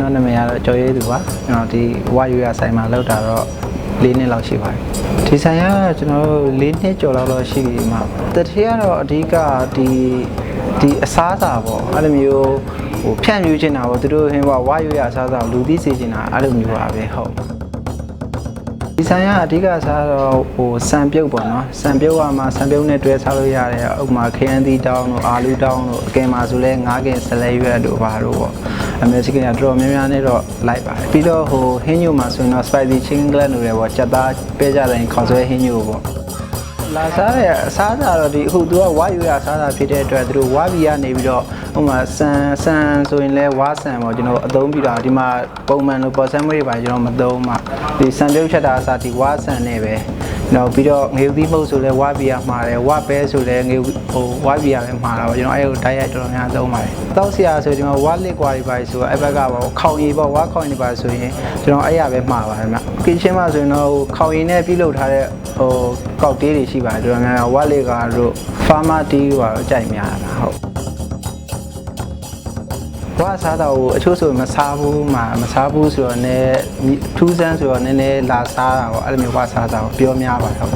တော်နာမည်ကတော့ကျော်ရဲသူပါကျွန်တော်ဒီဝါယူရဆိုင်မှာလောက်တာတော့၄နှစ်လောက်ရှိပါတယ်ဒီဆိုင်ကကျွန်တော်တို့၄နှစ်ကျော်လောက်တော့ရှိပြီမှာတတိယကတော့အဓိကဒီဒီအစားအစာပေါ့အဲ့လိုမျိုးဟိုဖြန့်ဖြူးချင်တာပေါ့သူတို့ဟင်းကဝါယူရအစားအစာကိုလူသိစေချင်တာအဲ့လိုမျိုးပါပဲဟုတ် ဒီဆိုင်ကအဓိကစားတော့ဟိုစံပြုတ်ပေါ့နော်စံပြုတ်ကမှစံပြုတ်နဲ့တွဲစားလို့ရတယ်ဥပမာခရမ်းသီးတောင်းတို့အာလူတောင်းတို့အကင်မှာဆိုလဲငါးကင်ဆလဲရွက်တို့ဘာတို့ပေါ့အမေရိကန်ကတော်တော်များများနဲ့တော့လိုက်ပါတယ်ပြီးတော့ဟိုဟင်းညိုမှာဆိုရင်တော့ spicy chicken gland တို့လည်းပေါ့ချက်သားပဲကြတဲ့ခေါင်းဆွဲဟင်းညိုပေါ့ လာစားရအစားအစာတော့ဒီအခုသူကဝါယူရအစားအစာဖြစ်တဲ့အတွက်သူတို့ဝါဘီကနေပြီးတော့ဟိုမှာဆန်ဆန်ဆိုရင်လဲဝါဆန်ပေါ့ကျွန်တော်အသုံးပြီးတော့ဒီမှာပုံမှန်လို့ပေါ်ဆန်မွေးတွေပါကျွန်တော်မသုံးမှဒီဆန်ပြုတ်ချက်တာအစားဒီဝါဆန်နဲ့ပဲ နောက်ပြီးတော့ငေဦးသီးမုတ်ဆိုလဲဝါဘီယာမှာတယ်ဝါပဲဆိုလဲငေဦးဟိုဝါဘီယာပဲမှာတာပေါ့ကျွန်တော်အဲ့ဟိုတိုက်ရိုက်တော်တော်များသုံးပါတယ်တောက်ဆရာဆိုဒီမှာဝါလစ်ကွာတွေပါဆိုအဲ့ဘက်ကပေါ့ခေါင်ရည်ပေါ့ဝါခေါင်ရည်တွေပါဆိုရင်ကျွန်တော်အဲ့ရပဲမှာပါတယ်ဗျကင်းရှင်းမှာဆိုရင်တော့ဟိုခေါင်ရည်နဲ့ပြုလုပ်ထားတဲ့ဟိုကောက်တေးတွေရှိပါတယ်တော်တော်များများဝါလစ်ကာတို့ဖာမာတီးပါတော့ကြိုက်များတာဟုတ် ဘွားစားတော့အချို့ဆိုမစားဘူးမှာမစားဘူးဆိုတော့နည်းထူးဆန်းဆိုတော့နည်းနည်းလာစားတာပေါ့အဲ့လိုမျိုးဘွားစားတာကိုပြောများပါတော့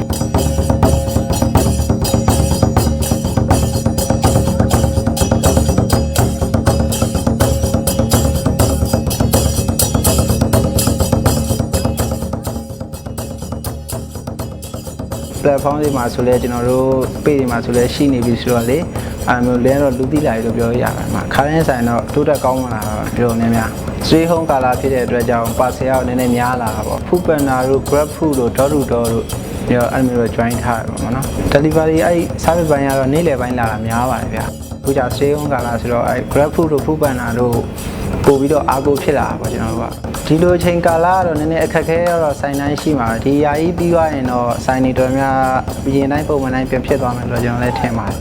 ပလက်ဖောင်းတွေမှာဆိုလဲကျွန်တော်တို့ပေတွေမှာဆိုလဲရှိနေပြီဆိုတော့လေအဲမျိုးလဲတော့လူသိလာပြီလို့ပြောရပါတယ်မှာခါရင်းဆိုင်တော့တိုးတက်ကောင်းမလာတော့ပြောများများစရေးဟုံးကာလာဖြစ်တဲ့အတွက်ကြောင့်ပါဆယ်ရောက်နည်းနည်းများလာတာပေါ့ဖူပန်နာတို့ grab food တို့ dot to dot တို့ပြီးတော့အဲ့လိုမျိုးတော့ join ထားရပါမှာနော် delivery အဲ့ service ဘိုင်းကတော့နေ့လယ်ပိုင်းလာတာများပါတယ်ဗျာအခုကျစရေးဟုံးကာလာဆိုတော့အဲ့ grab food တို့ဖူပန်နာတို့ ပို့ပြီးတော့အားကိုဖြစ်လာတာပေါ့ကျွန်တော်တို့ကဒီလိုအချိန်ကာလကတော့နည်းနည်းအခက်အခဲတော့ဆိုင်တိုင်းရှိမှာပဲဒီယာကြီးပြီးသွားရင်တော့ဆိုင်နေတော်များပြင်တိုင်းပုံမှန်တိုင်းပြန်ဖြစ်သွားမယ်လို့ကျွန်တော်လည်းထင်ပါတယ်